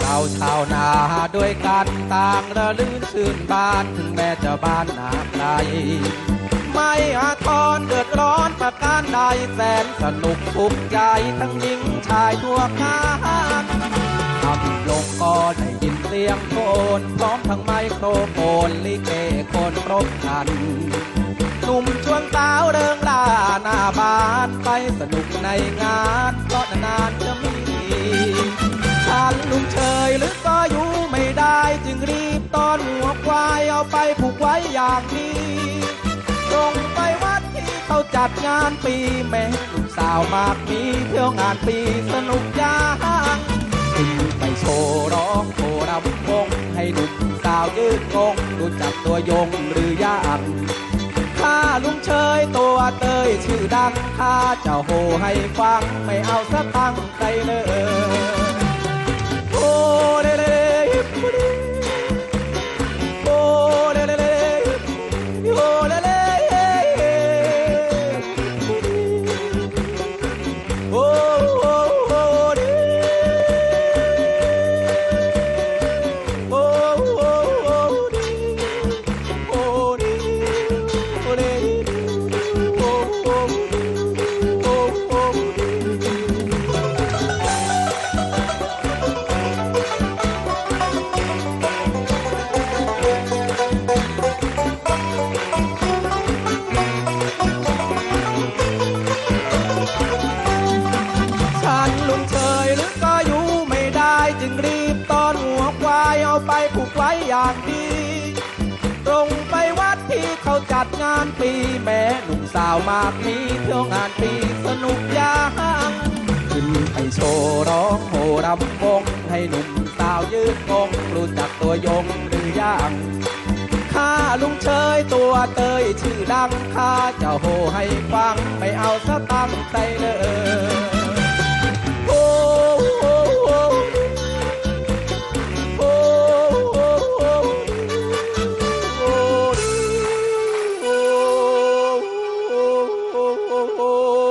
เราชาวนาด้วยกันต่างระลื่นชื่นบานถึงแม้จะบ้านนาไกลไม่อาทรเดือดร้อนประการใดแสนสนุกทุกใจทั้งหญิงชายทั่วกันทำลงก็ได้ยินเสียงโคนพร้อมทั้งไมโครโฟนลิเกคนรบครันหนุ่มชวนสาวเริงล่าหน้าบ้านไปสนุกในงานก็นานๆจะมี ว้อย่างนี้ตรงไปวัดที่เขาจัดงานปีแม่ลูกสาวมากมีเที่ยวงานปีสนุกยังขึ้นไปโชว์ร้องโชว์รำวงให้หนุ่มสาวยืดงงรู้จักตัวยงหรือยังข้าลุงเชยตัวเตยชื่อดังข้าเจ้าโหให้ฟังไม่เอาสตังใครเลย ไปผูกไว้อย่างดี ตรงไปวัดที่เขาจัดงานปีแม่หนุ่มสาวมากมีเที่ยวงานปีสนุกอยางขึ้นไปโชว์ร้องโหรำวงให้หนุ่มสาวยืดงงรู้จักตัวยงหรือยังข้าลุงเชยตัวเตยชื่อดังข้าจ้าโหให้ฟังไม่เอาสตังค์ใส่เลย Oh.